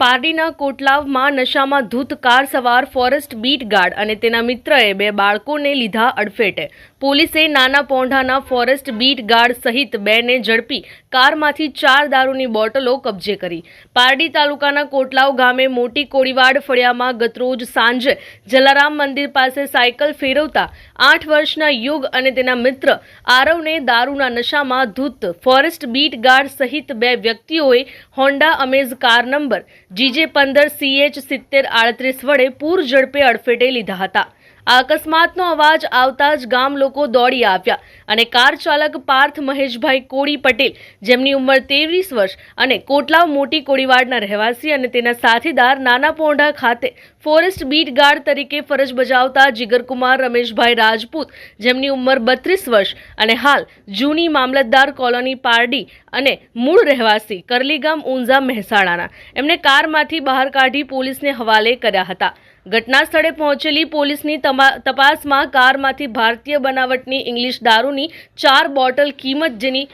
પારડીના કોટલાવમાં નશામાં ધૂત કાર સવાર ફોરેસ્ટ બીટ ગાર્ડ અને તેના મિત્રએ બે બાળકોને લીધા અડફેટે. પોલીસે નાના પોંઢાના ફોરેસ્ટ બીટ ગાર્ડ સહિત બેને ઝડપી કારમાંથી ચાર દારૂની બોટલો કબજે કરી. પારડી તાલુકાના કોટલાવ ગામે મોટી કોળીવાડ ફળિયામાં ગતરોજ સાંજે જલારામ મંદિર પાસે સાયકલ ફેરવતા આઠ વર્ષના યુગ અને તેના મિત્ર આરવને દારૂના નશામાં ધૂત ફોરેસ્ટ બીટ ગાર્ડ સહિત બે વ્યક્તિઓએ Honda Amaze car number GJ પંદર સીએચ સિત્તેર, આડત્રીસ વડે પૂર ઝડપે અડફેટે લીધા હતા. અકસ્માતનો અવાજ આવતા જ ગામ લોકો દોડી આવ્યા અને કાર ચાલક પાર્થ મહેશભાઈ કોળી પટેલ, જેમની ઉંમર ત્રેવીસ વર્ષ અને કોટલાવ મોટી કોળીવાડના રહેવાસી અને તેના સાથીદાર નાના પોંઢા ખાતે ફોરેસ્ટ બીટ ગાર્ડ તરીકે ફરજ બજાવતા જીગરકુમાર રમેશભાઈ રાજપૂત, જેમની ઉંમર બત્રીસ વર્ષ અને હાલ જૂની મામલતદાર કોલોની પારડી અને મૂળ રહેવાસી કરલીગામ ઊંઝા મહેસાણાના. એમને કારમાંથી બહાર કાઢી પોલીસને હવાલે કર્યા હતા. ઘટના સ્થળે પહોંચેલી પોલીસની તપાસમાં કારમાંથી ભારતીય બનાવટની ઇંગ્લિશ દારૂની ચાર બોટલ કિંમત જેની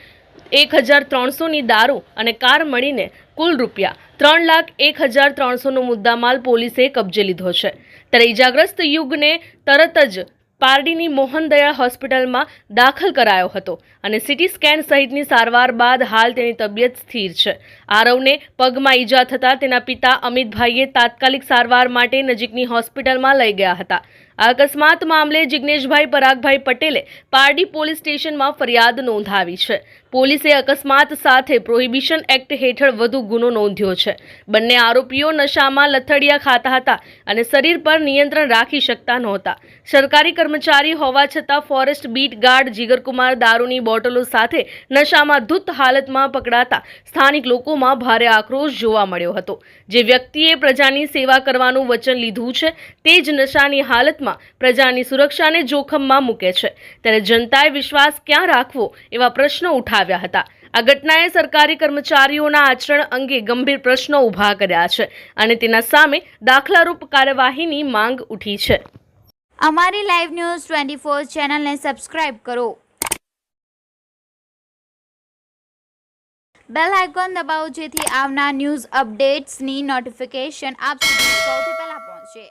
એક હજાર ત્રણસોની દારૂ અને કાર મળીને કુલ રૂપિયા ત્રણ લાખ એક હજાર ત્રણસોનો મુદ્દામાલ પોલીસે કબજે લીધો છે. ત્યારે ઇજાગ્રસ્ત યુગને તરત જ પારડીની મોહનદયાળ હોસ્પિટલમાં દાખલ કરાયો હતો અને સિટી સ્કેન સહિતની સારવાર બાદ હાલ તેની તબિયત સ્થિર છે. આરવને પગમાં ઈજા થતાં તેના પિતા અમિતભાઈએ તાત્કાલિક સારવાર માટે નજીકની હોસ્પિટલમાં લઈ ગયા હતા. આ અકસ્માત મામલે જિગ્નેશભાઈ પરાગભાઈ પટેલે પારડી પોલીસ સ્ટેશનમાં ફરિયાદ નોંધાવી છે. પોલીસે અકસ્માત સાથે પ્રોહિબિશન એક્ટ હેઠળ વધુ ગુનો નોંધ્યો છે. બંને આરોપીઓ નશામાં લથડિયા ખાતા હતા અને શરીર પર નિયંત્રણ રાખી શકતા નહોતા. સરકારી કર્મચારી હોવા છતાં ફોરેસ્ટ બીટ ગાર્ડ જીગરકુમાર દારૂની બોટલો સાથે નશામાં ધૂત હાલતમાં પકડાતા સ્થાનિક લોકોમાં ભારે આક્રોશ જોવા મળ્યો હતો. જે વ્યક્તિએ પ્રજાની સેવા કરવાનું વચન લીધું છે, તે જ નશાની હાલતમાં પ્રજાની સુરક્ષાને જોખમમાં મૂકે છે. ત્યારે જનતાએ વિશ્વાસ ક્યાં રાખવો એવા પ્રશ્નો ઉઠાવ્યા હતા. આ ઘટનાએ સરકારી કર્મચારીઓના આચરણ અંગે ગંભીર પ્રશ્નો ઊભા કર્યા છે અને તેના સામે દાખલારૂપ કાર્યવાહીની માંગ ઉઠી છે. અમારી લાઈવ ન્યૂઝ ટ્વેન્ટી ફોર ચેનલને સબસ્ક્રાઇબ કરો. બેલ આઇકોન દબાવો જેથી આવનાર ન્યૂઝ અપડેટ્સની નોટિફિકેશન આપ સુધી સૌથી પહેલા પહોંચે.